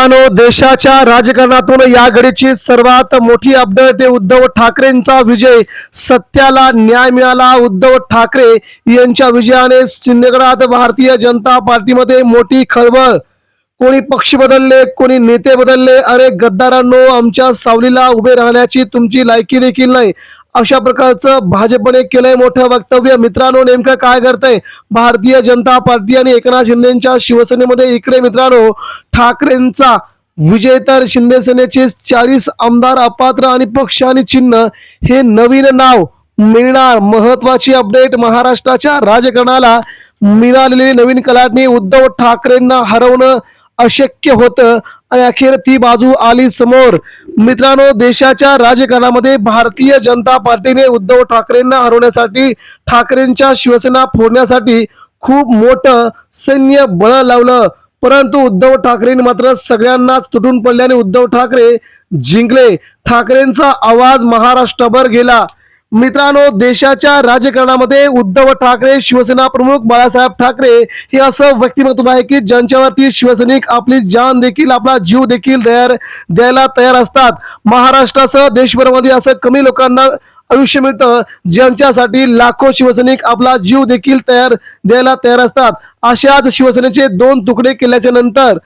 मित्रांनो देशाच्या राजकारणातून या घडीची सर्वात मोठी अपडेट उद्धव ठाकरेंचा विजय. सत्याला न्याय मिळाला उद्धव ठाकरे यांच्या विजयाने सिंदगडात भारतीय जनता पार्टीमध्ये मोठी खळबळ. कोणी पक्ष बदलले कोणी नेते बदलले अरे गद्दारांनो आमच्या सावलीला उभे राहण्याची तुमची लायकी देखील नाही. अशा प्रकारचं भाजपने केलंय मोठं वक्तव्य. मित्रांनो नेमकं काय करतंय भारतीय जनता पार्टी आणि एकनाथ शिंदेच्या शिवसेनेमध्ये इकडे मित्रांनो ठाकरेंचा विजय तर शिंदे सेनेचे चाळीस आमदार अपात्र आणि पक्ष आणि चिन्ह हे नवीन नाव मिळणार. महत्वाची अपडेट महाराष्ट्राच्या राजकारणाला मिळालेली नवीन कलाटणी उद्धव ठाकरेंना हरवणं अशक्य होतं. आणि अखेर ती बाजू आली समोर. मित्रांनो देशाच्या राजकारणामध्ये भारतीय जनता पार्टीने उद्धव ठाकरेंना हरवण्यासाठी ठाकरेंच्या शिवसेना फोडण्यासाठी खूप मोठं सैन्य बळ लावलं. परंतु उद्धव ठाकरेंनी मात्र सगळ्यांना तुटून पडल्याने उद्धव ठाकरे जिंकले. ठाकरेंचा आवाज महाराष्ट्रभर गेला. मित्रांनो देशाच्या राजकारणामध्ये उद्धव ठाकरे शिवसेना प्रमुख बाळासाहेब ठाकरे हे असं व्यक्तिमत्व आहे की ज्यांच्यावरती शिवसैनिक आपली जान देखील आपला जीव देखील तयार द्यायला तयार असतात. महाराष्ट्रासह देशभरामध्ये असं कमी लोकांना आयुष्य मिळतं ज्यांच्यासाठी लाखो शिवसैनिक आपला जीव देखील तयार द्यायला तयार असतात. अशाच शिवसेनेचे दोन तुकडे केल्याच्यानंतर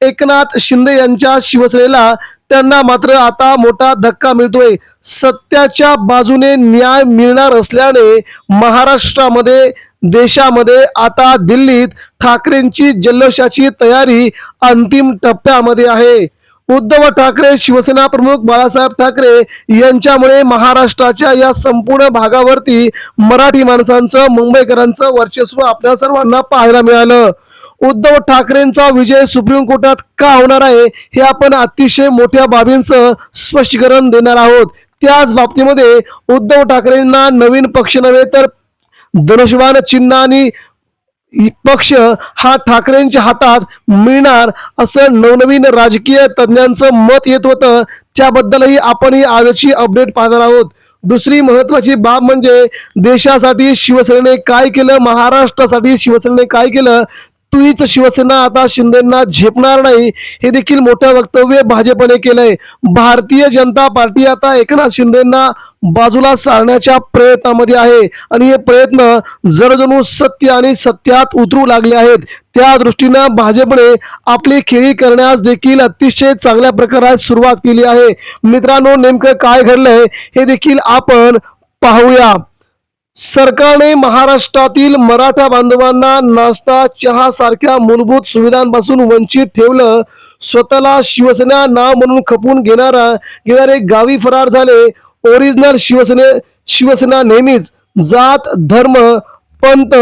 एकनाथ शिंदे यांच्या शिवसेनेला त्यांना मात्र आता मोठा धक्का मिळतोय. सत्याच्या बाजूने न्याय मिळणार असल्याने महाराष्ट्रामध्ये देशामध्ये आता दिल्लीत ठाकरेंची जल्लोषाची तयारी अंतिम टप्प्यामध्ये आहे. उद्धव ठाकरे शिवसेना प्रमुख बाळासाहेब ठाकरे यांच्यामुळे महाराष्ट्राच्या या संपूर्ण भागावरती मराठी माणसांचं मुंबईकरांचं वर्चस्व आपल्या सर्वांना पाहायला मिळालं. उद्धव ठाकरेंचा विजय सुप्रीम कोर्टात का होणार आहे हे आपण अतिशय मोठ्या बाबींसह स्पष्टीकरण देणार आहोत. त्याच बाबतीमध्ये उद्धव ठाकरेंना नवीन पक्ष नव्हे तर धनुष्यबाण चिन्ह आणि पक्ष हा ठाकरेंच्या हातात मिळणार असं नवनवीन राजकीय तज्ज्ञांचं मत येत होतं. त्याबद्दलही आपण ही आजची अपडेट पाहणार आहोत. दुसरी महत्वाची बाब म्हणजे देशासाठी शिवसेनेने काय केलं महाराष्ट्रासाठी शिवसेनेने काय केलं तुहीच शिवसेना आता शिंदेना झेपणार नाही हे देखील मोठं वक्तव्य भाजपने केलंय. भारतीय जनता पार्टी आता एकनाथ शिंदेना बाजूला सारण्याच्या प्रयत्नामध्ये आहे. आणि हे प्रयत्न जणजणू सत्य आणि सत्यात उतरू लागले आहेत. त्या दृष्टीनं भाजपने आपली खेळी करण्यास देखील अतिशय चांगल्या प्रकारात सुरुवात केली आहे. मित्रांनो नेमकं काय घडलंय हे देखील आपण पाहूया. सरकारने महाराष्ट्रातील मराठा बांधवांना नाश्ता चहा सारख्या मूलभूत सुविधांपासून वंचित ठेवलं. स्वतःला शिवसेना नाव म्हणून खपून घेणारा घेणारे गावी फरार झाले. ओरिजिनल शिवसेने शिवसेना नेहमीच जात धर्म पंत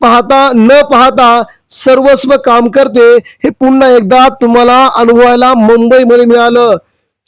पाहता न पाहता सर्वस्व काम करते. हे पुन्हा एकदा तुम्हाला अनुभवायला मुंबईमध्ये मिळालं.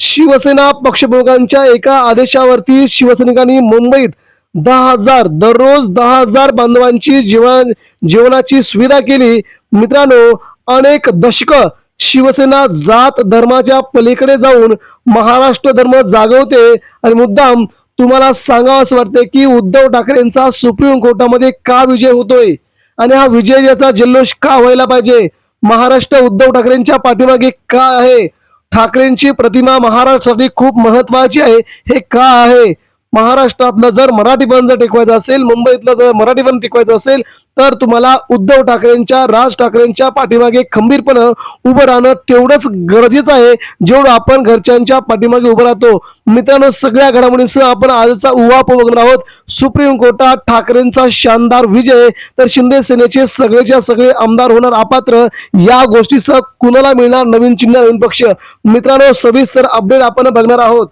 शिवसेना पक्षप्रमुखांच्या एका आदेशावरती शिवसैनिकांनी मुंबईत दहा हजार दररोज दहा हजार बांधवांची जीवन जीवनाची सुविधा केली. मित्रांनो अनेक दशक शिवसेना जात धर्माच्या पलीकडे जाऊन महाराष्ट्र धर्म जागवते. आणि मुद्दाम तुम्हाला सांगावं असं वाटते की उद्धव ठाकरेंचा सुप्रीम कोर्टामध्ये का विजय होतोय? आणि हा विजय याचा जल्लोष का व्हायला पाहिजे? महाराष्ट्र उद्धव ठाकरेंच्या पाठीमागे का आहे? ठाकरेंची प्रतिमा महाराष्ट्रासाठी खूप महत्वाची आहे. हे का आहे? महाराष्ट्रातलं जर मराठी जर टिकवायचं असेल मुंबईतलं जर मराठी टिकवायचं असेल तर तुम्हाला उद्धव ठाकरेंच्या राज ठाकरेंच्या पाठीमागे खंबीरपणं उभं राहणं तेवढंच गरजेचं आहे जेवढं आपण घरच्यांच्या पाठीमागे उभं राहतो. मित्रांनो सगळ्या घडामोडींसह आपण आजचा उहाप बघणार आहोत. सुप्रीम कोर्टात ठाकरेंचा शानदार विजय तर शिंदे सेनेचे सगळेच्या सगळे आमदार होणार अपात्र. या गोष्टीसह कुणाला मिळणार नवीन चिन्ह नवीन पक्ष? मित्रांनो सविस्तर अपडेट आपण बघणार आहोत.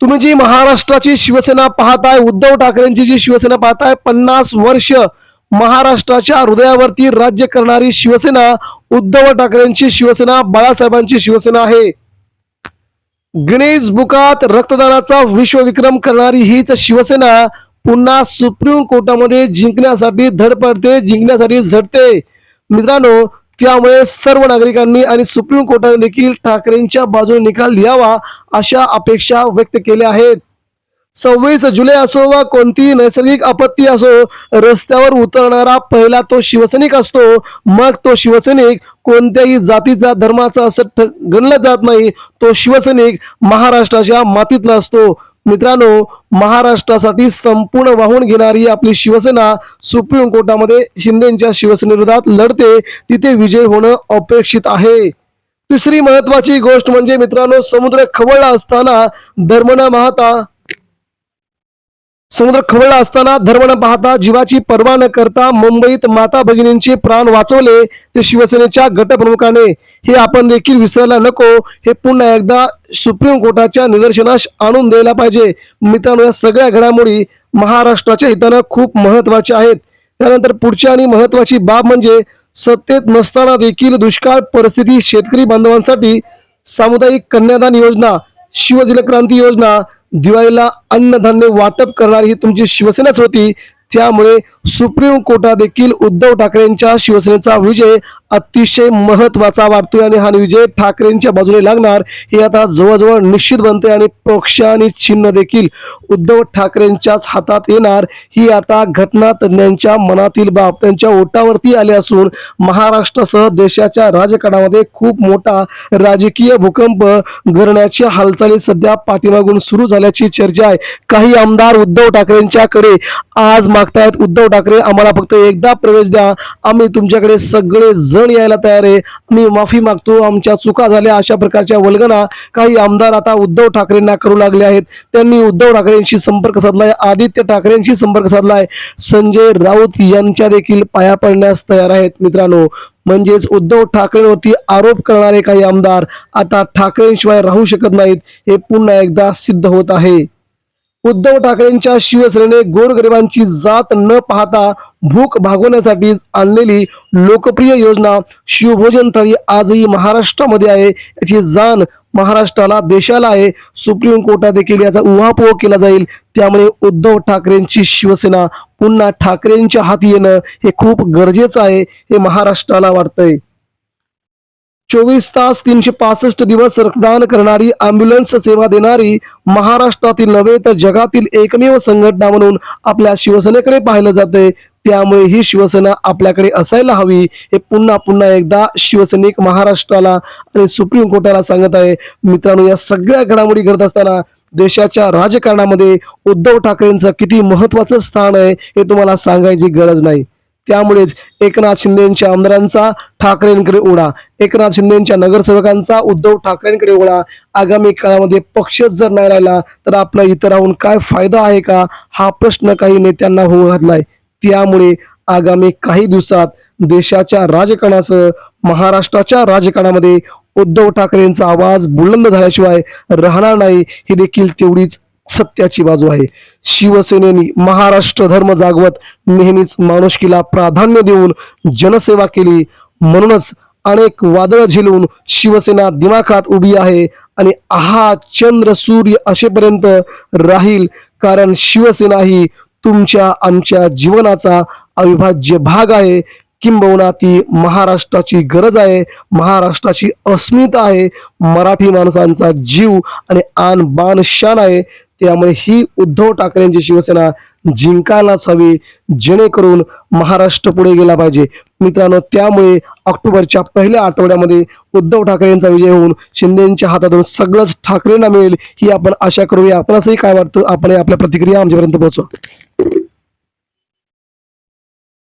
तुम्ही जी महाराष्ट्राची शिवसेना पाहताय उद्धव ठाकरेंची जी शिवसेना पाहताय पन्नास वर्ष महाराष्ट्राच्या हृदयावरती राज्य करणारी शिवसेना उद्धव ठाकरेंची शिवसेना बाळासाहेबांची शिवसेना आहे. गणेश बुकात रक्तदानाचा विश्वविक्रम करणारी हीच शिवसेना पुन्हा सुप्रीम कोर्टामध्ये जिंकण्यासाठी धडपडते जिंकण्यासाठी झडते मित्रांनो त्यामुळे सर्व नागरिकांनी आणि सुप्रीम कोर्टाने देखील ठाकरेंच्या बाजूने निकाल द्यावा अशा अपेक्षा व्यक्त केल्या आहेत. सव्वीस जुलै असो वा कोणतीही नैसर्गिक आपत्ती असो रस्त्यावर उतरणारा पहिला तो शिवसैनिक असतो मग तो शिवसैनिक कोणत्याही जातीचा धर्माचा असं ठ- गणला जात नाही तो शिवसैनिक महाराष्ट्राच्या मातीतला असतो. मित्रांनो महाराष्ट्रासाठी संपूर्ण वाहून घेणारी आपली शिवसेना सुप्रीम कोर्टामध्ये शिंदेच्या शिवसेनेविरोधात लढते तिथे विजय होणं अपेक्षित आहे. तिसरी महत्वाची गोष्ट म्हणजे मित्रांनो समुद्र खवळला असताना धर्म न समुद्र खवळला असताना धर्म न पाहता जीवाची पर्वा न करता मुंबईत माता भगिनींचे प्राण वाचवले ते शिवसेनेच्या गटप्रमुखाने. हे आपण देखील विसरायला नको. हे पुन्हा एकदा सुप्रीम कोर्टाच्या निदर्शनास आणून द्यायला पाहिजे. मित्रांनो या सगळ्या घडामोडी महाराष्ट्राच्या हितानं खूप महत्त्वाच्या आहेत. त्यानंतर पुढची आणि महत्वाची बाब म्हणजे सत्तेत नसताना देखील दुष्काळ परिस्थिती शेतकरी बांधवांसाठी सामुदायिक कन्यादान योजना शिवजलक्रांती योजना दिवाळीला अन्नधान्य वाटप करणारी ही तुमची शिवसेनाच होती. त्यामुळे सुप्रीम कोर्टा देखील उद्धव ठाकरेंच्या शिवसेनेचा विजय अतिशय महत्त्वाचा वाटतोय आणि हा विजय ठाकरेंच्या बाजूने लागणार हे आता जवळजवळ निश्चित बनते आणि पक्ष आणि चिन्ह देखील उद्धव ठाकरेंच्याच हातात येणार. ही आता घटना तज्ञांच्या मनातील बाब त्यांच्या ओटावरती आली असून महाराष्ट्रासह देशाच्या राजकारणामध्ये खूप मोठा राजकीय भूकंप घडण्याची हालचाली सध्या पाठीमागून सुरू झाल्याची चर्चा आहे. काही आमदार उद्धव ठाकरेंच्याकडे आज मागतायत. उद्धव ठाकरे आम्हाला फक्त एकदा प्रवेश द्या. आम्ही तुमच्याकडे सगळे जण यायला तयार आहे. मी माफी मागतो. आमच्या चुका झाल्या अशा प्रकारच्या वल्गना काही आमदार आता उद्धव ठाकरेंना करू लागले आहेत. त्यांनी उद्धव ठाकरेंशी संपर्क साधलाय. आदित्य ठाकरेंशी संपर्क साधलाय. संजय राऊत यांच्या देखील पाया पडण्यास तयार आहेत मित्रांनो. म्हणजेच उद्धव ठाकरेंवरती आरोप करणारे काही आमदार आता ठाकरेंशिवाय राहू शकत नाहीत. हे पुन्हा एकदा सिद्ध होत आहे. उद्धव ठाकरेंच्या शिवसेनेने गोरगरिबांची जात न पाहता भूक भागवण्यासाठी आणलेली लोकप्रिय योजना शिवभोजन थाळी आजही महाराष्ट्रामध्ये आहे. याची जाण महाराष्ट्राला देशाला आहे. सुप्रीम कोर्टात देखील याचा उहापोह केला जाईल. त्यामुळे उद्धव ठाकरेंची शिवसेना पुन्हा ठाकरेंच्या हाती येणं हे खूप गरजेचं आहे हे महाराष्ट्राला वाटतंय. चोवीस तास तीनशे पासष्ट दिवस रक्तदान करणारी अँब्युलन्स सेवा देणारी महाराष्ट्रातील नव्हे तर जगातील एकमेव संघटना म्हणून आपल्या शिवसेनेकडे पाहिलं जाते त्यामुळे ही शिवसेना आपल्याकडे असायला हवी. हे पुन्हा पुन्हा एकदा शिवसैनिक महाराष्ट्राला आणि सुप्रीम कोर्टाला सांगत आहे. मित्रांनो या सगळ्या घडामोडी घडत असताना देशाच्या राजकारणामध्ये उद्धव ठाकरेंचं किती महत्वाचं स्थान आहे हे तुम्हाला सांगायची गरज नाही. त्यामुळेच एकनाथ शिंदेच्या आमदारांचा ठाकरेंकडे ओढा एकनाथ शिंदेंच्या नगरसेवकांचा उद्धव ठाकरेंकडे ओढा आगामी काळामध्ये पक्षच जर नाही राहिला तर आपला इथं राहून काय फायदा आहे का? हा प्रश्न काही नेत्यांना होऊ घातलाय. त्यामुळे आगामी काही दिवसात देशाच्या राजकारणासह महाराष्ट्राच्या राजकारणामध्ये उद्धव ठाकरेंचा आवाज बुलंद झाल्याशिवाय राहणार नाही ही देखील तेवढीच सत्याची बाजू आहे. शिवसेनेने महाराष्ट्र धर्म जागवत नेहमीच माणुसकीला प्राधान्य देऊन जनसेवा केली. म्हणूनच अनेक वादळ झेलून शिवसेना दिमाखात उभी आहे आणि आहा चंद्र सूर्य असेपर्यंत राहील. कारण शिवसेना ही तुमच्या आमच्या जीवनाचा अविभाज्य भाग आहे. किंबहुना ती महाराष्ट्राची गरज आहे. महाराष्ट्राची अस्मिता आहे. मराठी माणसांचा जीव आणि आन बाण शान आहे. त्यामुळे ही उद्धव ठाकरेंची शिवसेना जिंकायलाच हवी जेणेकरून महाराष्ट्र पुढे गेला पाहिजे. मित्रांनो त्यामुळे ऑक्टोबरच्या पहिल्या आठवड्यामध्ये उद्धव ठाकरेंचा विजय होऊन शिंदेच्या हातातून सगळंच ठाकरेंना मिळेल ही आपण आशा करूया. आपणासही काय वाटतं? आपण आपल्या प्रतिक्रिया आमच्यापर्यंत पोहोचवा.